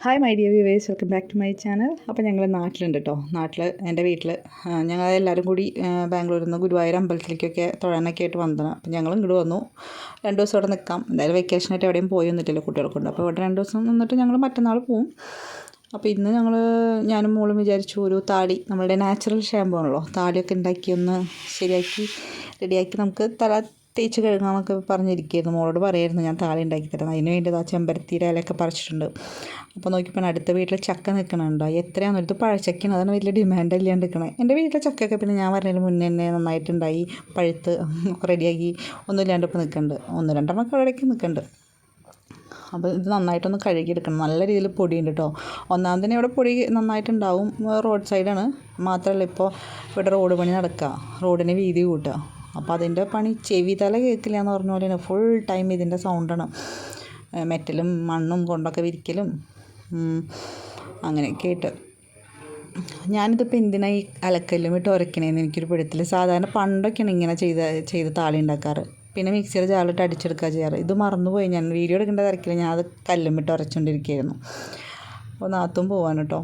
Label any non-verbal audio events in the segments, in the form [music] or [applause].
Hi my dear viewers welcome back to my channel അപ്പോൾ ഞങ്ങൾ നാട്ടിലുണ്ട് കേട്ടോ നാട്ടിൽ എന്റെ വീട്ടിൽ ഞങ്ങൾ എല്ലാവരും കൂടി ബാംഗ്ലൂരിൽ നിന്ന് ഗുരുവായൂർ അമ്പലത്തിലേക്കൊക്കെ തൊഴാനൊക്കെ ആയിട്ട് വന്നതാണ് അപ്പോൾ ഞങ്ങൾ ഇങ്ങോട്ട് വന്നു. രണ്ട് ദിവസം അവിടെ നിൽക്കാം എന്തായാലും വെക്കേഷനായിട്ട് എവിടെയും പോയി വന്നിട്ടില്ല കുട്ടികൾക്കുണ്ട്. അപ്പോൾ ഇവിടെ രണ്ട് ദിവസം നിന്നിട്ട് ഞങ്ങൾ മറ്റന്നാൾ പോവും. അപ്പോൾ ഇന്ന് ഞങ്ങൾ ഞാനും മോളും വിചാരിച്ചു ഒരു താടി നമ്മളുടെ നാച്ചുറൽ ഷാമ്പു ആണല്ലോ. താടിയൊക്കെ ഉണ്ടാക്കി ഒന്ന് ശരിയാക്കി റെഡിയാക്കി നമുക്ക് തല തേച്ച് കഴുകാമെന്നൊക്കെ പറഞ്ഞിരിക്കുകയായിരുന്നു മോളോട് പറയായിരുന്നു ഞാൻ താളി ഉണ്ടാക്കി തരാം. അതിന് വേണ്ടി ആ ചെമ്പരത്തിയുടെ ഇലയൊക്കെ പറിച്ചിട്ടുണ്ട് അപ്പോൾ നോക്കിയപ്പോൾ അടുത്ത വീട്ടിൽ ചക്ക നിൽക്കണുണ്ടോ എത്രയാണെന്ന് ഒരു പഴച്ചക്കയാണ് അതാണ് വലിയ ഡിമാൻഡ് ഇല്ലാണ്ട് നിൽക്കണേ എന്റെ വീട്ടിലെ ചക്കയൊക്കെ പിന്നെ ഞാൻ പറഞ്ഞതിന് മുന്നേ തന്നെ നന്നായിട്ടുണ്ടായി. പഴുത്ത് റെഡിയാക്കി ഒന്നുമില്ലാണ്ട് ഇപ്പോൾ നിൽക്കുന്നുണ്ട് ഒന്ന് രണ്ടെണ്ണം ഇടയ്ക്ക് നിൽക്കുന്നുണ്ട് അപ്പോൾ ഇത് നന്നായിട്ടൊന്ന് കഴുകിയെടുക്കണം. നല്ല രീതിയിൽ പൊടിയുണ്ട് കേട്ടോ ഒന്നാമത് തന്നെ ഇവിടെ പൊടി നന്നായിട്ടുണ്ടാവും. റോഡ് സൈഡാണ്. മാത്രമല്ല ഇപ്പോൾ ഇവിടെ റോഡ് പണി നടക്കുക റോഡിന് വീതി കൂട്ടുക അപ്പോൾ അതിന്റെ പണി ചെവി തല കേൾക്കില്ല എന്ന് പറഞ്ഞ പോലെയാണ്. ഫുൾ ടൈം ഇതിന്റെ സൗണ്ടാണ് മെറ്റലും മണ്ണും കൊണ്ടൊക്കെ വിരിക്കലും അങ്ങനെ അങ്ങനെയൊക്കെ ആയിട്ട്. ഞാനിതിപ്പോൾ എന്തിനാണ് ഈ അലക്കല്ലും ഇട്ട് ഉരക്കണേന്ന് എനിക്കൊരു പിടുത്തില്ല സാധാരണ പണ്ടൊക്കെയാണ് ഇങ്ങനെ ചെയ്ത് ചെയ്ത് താളി ഉണ്ടാക്കാറ്. പിന്നെ മിക്സിയുടെ ജാറിലിട്ട് അടിച്ചെടുക്കുക ചെയ്യാറ്. ഇത് മറന്നുപോയി ഞാൻ. വീഡിയോ എടുക്കേണ്ട തിരക്കില്ല. ഞാൻ അത് കല്ലുമിട്ട് ഉരച്ചുകൊണ്ടിരിക്കുകയായിരുന്നു അപ്പോൾ നാത്തും പോവാൻ കേട്ടോ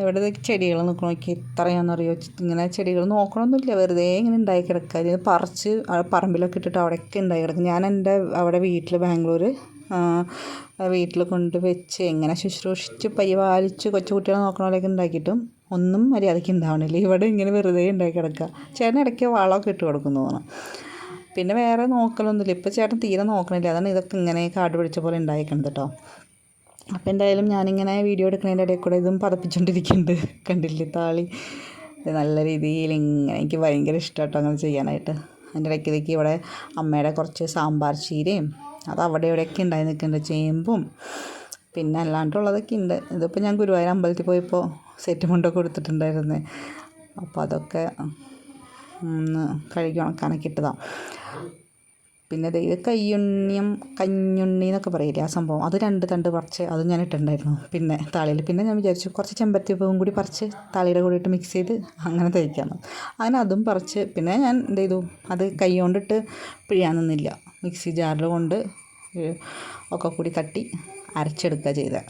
ഇവിടെ ദേ ചെടികൾ നിൽക്കണം നോക്കി. ഇത്രയാണെന്നറിയോ? ഇങ്ങനെ ചെടികൾ നോക്കണമൊന്നുമില്ല വെറുതെ ഇങ്ങനെ ഉണ്ടായി കിടക്കുക ഇത് പറിച്ച് പറമ്പിലൊക്കെ ഇട്ടിട്ട് അവിടെയൊക്കെ ഉണ്ടായി കിടക്കും. ഞാൻ എന്റെ അവിടെ വീട്ടിൽ ബാംഗ്ലൂർ വീട്ടിൽ കൊണ്ട് വെച്ച് എങ്ങനെ ശുശ്രൂഷിച്ച് പരിപാലിച്ച് കൊച്ചുകുട്ടികളെ നോക്കണ പോലെയൊക്കെ ഉണ്ടാക്കിയിട്ടും ഒന്നും മര്യാദയ്ക്ക് ഉണ്ടാവണില്ല. ഇവിടെ ഇങ്ങനെ വെറുതെ ഉണ്ടായി കിടക്കുക ചേട്ടൻ ഇടയ്ക്ക് വളമൊക്കെ ഇട്ട് കൊടുക്കുന്നു തോന്നണം. പിന്നെ വേറെ നോക്കലൊന്നുമില്ല. ഇപ്പോൾ ചേട്ടൻ തീരെ നോക്കണില്ല. അതാണ് ഇതൊക്കെ ഇങ്ങനെ കാട് പിടിച്ച പോലെ ഉണ്ടായിക്കുന്നത് കേട്ടോ അപ്പോൾ എന്തായാലും ഞാനിങ്ങനെ വീഡിയോ എടുക്കുന്നതിന്റെ ഇടയിൽ കൂടെ ഇതും പതപ്പിച്ചുകൊണ്ടിരിക്കുന്നുണ്ട് കണ്ടില്ലേ താളി? നല്ല രീതിയിൽ ഇങ്ങനെ എനിക്ക് ഭയങ്കര ഇഷ്ടമാട്ടോ അങ്ങനെ ചെയ്യാനായിട്ട്. അതിന്റെ ഇടയ്ക്ക് ഇതൊക്കെ ഇവിടെ അമ്മയുടെ കുറച്ച് സാമ്പാർ ചീരയും അത് അവിടെ ഇവിടെയൊക്കെ ഉണ്ടായി നിൽക്കുന്നുണ്ട്. ചേമ്പും പിന്നെ അല്ലാണ്ടുള്ളതൊക്കെ ഉണ്ട്. ഇതിപ്പോൾ ഞാൻ ഗുരുവായൂർ അമ്പലത്തിൽ പോയപ്പോൾ സെറ്റ് മുണ്ടൊക്കെ കൊടുത്തിട്ടുണ്ടായിരുന്നേ. അപ്പോൾ അതൊക്കെ ഒന്ന് കഴുകി ഉണക്കാനൊക്കെ ഇട്ടതാണ് പിന്നെ ഇത് കയ്യുണ്ണിയം കഞ്ഞുണ്ണി എന്നൊക്കെ പറയില്ലേ ആ സംഭവം. അത് രണ്ട് തണ്ട് പറിച്ച് അത് ഞാൻ ഇട്ടിട്ടുണ്ടായിരുന്നു. പിന്നെ താളിയിൽ. പിന്നെ ഞാൻ വിചാരിച്ചു കുറച്ച് ചെമ്പരത്തി പൂവും കൂടി പറിച്ച് താളിയുടെ കൂടെ ഇട്ട് മിക്സ് ചെയ്ത് അങ്ങനെ തയ്ക്കാമെന്ന് അങ്ങനെ അതും പറിച്ച് പിന്നെ ഞാൻ എന്ത് ചെയ്തു? അത് കൈ കൊണ്ടിട്ട് പിഴിയാൻ നിന്നില്ല. മിക്സി ജാറിൽ കൊണ്ട് ഒക്കെ കൂടി കട്ടി അരച്ചെടുക്കുക ചെയ്തത്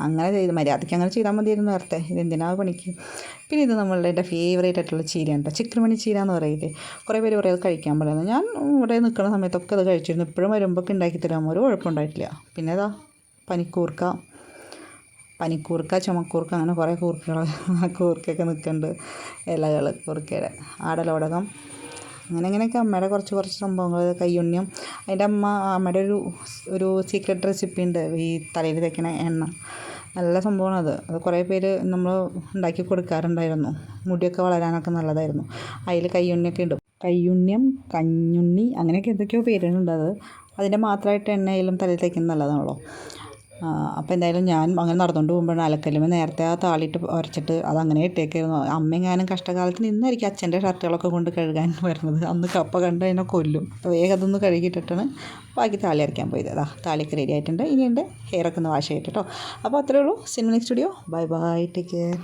അങ്ങനെ ചെയ്ത് മര്യാദയ്ക്ക് അങ്ങനെ ചെയ്താൽ മതിയായിരുന്നു നേരത്തെ. ഇതെന്തിനാ പണിക്ക്? പിന്നെ ഇത് നമ്മളുടെ എന്റെ ഫേവറേറ്റ് ആയിട്ടുള്ള ചീരയാണ് കേട്ടോ ചിക്കൻമണി ചീര എന്ന് പറയില്ലേ? കുറേ പേര് പറയും അത് കഴിക്കാൻ പറയുന്നത് ഞാൻ ഇവിടെ നിൽക്കുന്ന സമയത്തൊക്കെ അത് കഴിച്ചിരുന്നു. ഇപ്പോഴും വരുമ്പോൾ ഉണ്ടാക്കി തരാൻ ഒരു കുഴപ്പമുണ്ടായിട്ടില്ല. പിന്നെ അതാ പനിക്കൂർക്ക. പനിക്കൂർക്ക ചുമക്കൂർക്ക അങ്ങനെ കുറേ കൂർക്കകൾ കൂർക്കയൊക്കെ നിൽക്കുന്നുണ്ട്. ഇലകൾ കൂർക്കയുടെ ആടലോടകം. അങ്ങനെ അങ്ങനെയൊക്കെ അമ്മയുടെ കുറച്ച് കുറച്ച് സംഭവങ്ങൾ കയ്യുണ്ണിയും അതിന്റെ അമ്മ അമ്മയുടെ ഒരു ഒരു സീക്രട്ട് റെസിപ്പി ഉണ്ട്. ഈ തലയിൽ തേക്കണ എണ്ണ. നല്ല സംഭവമാണ് അത്. അത് കുറേ പേര് നമ്മൾ ഉണ്ടാക്കി കൊടുക്കാറുണ്ടായിരുന്നു. മുടിയൊക്കെ വളരാനൊക്കെ നല്ലതായിരുന്നു. അതിൽ കയ്യുണ്ണിയൊക്കെ ഉണ്ട് കയ്യുണ്ണിയം കഞ്ഞുണ്ണി അങ്ങനെയൊക്കെ എന്തൊക്കെയോ പേരുണ്ട് അത്. അതിന്റെ മാത്രമായിട്ട് എണ്ണയിലും തലയിൽ തേക്കുന്നത് നല്ലതാണല്ലോ. അപ്പോൾ എന്തായാലും ഞാൻ അങ്ങനെ നടന്നുകൊണ്ട് പോകുമ്പോഴാണ് അലക്കല്ലുമ്പോൾ നേരത്തെ ആ താളിയിട്ട് ഉരച്ചിട്ട് അത് അങ്ങനെ ഇട്ടേക്കായിരുന്നു. അമ്മ എങ്ങാനും കഷ്ടകാലത്ത് നിന്നായിരിക്കും അച്ഛന്റെ ഷർട്ടുകളൊക്കെ കൊണ്ട് കഴുകാൻ [laughs] വരുന്നത്. അന്ന് കപ്പ കണ്ട് അതിനെ കൊല്ലും. അപ്പോൾ വേഗം അതൊന്ന് കഴുകിയിട്ടിട്ടാണ് ബാക്കി താളി അരയ്ക്കാൻ പോയത്. അതാ താളിയൊക്കെ റെഡി ആയിട്ടുണ്ട്. ഇനി എന്റെ ഹെയറൊക്കെ ഒന്ന് വാഷ് ചെയ്തിട്ടോ അപ്പോൾ അത്രേ ഉള്ളൂ. Cinema studio bye bye take care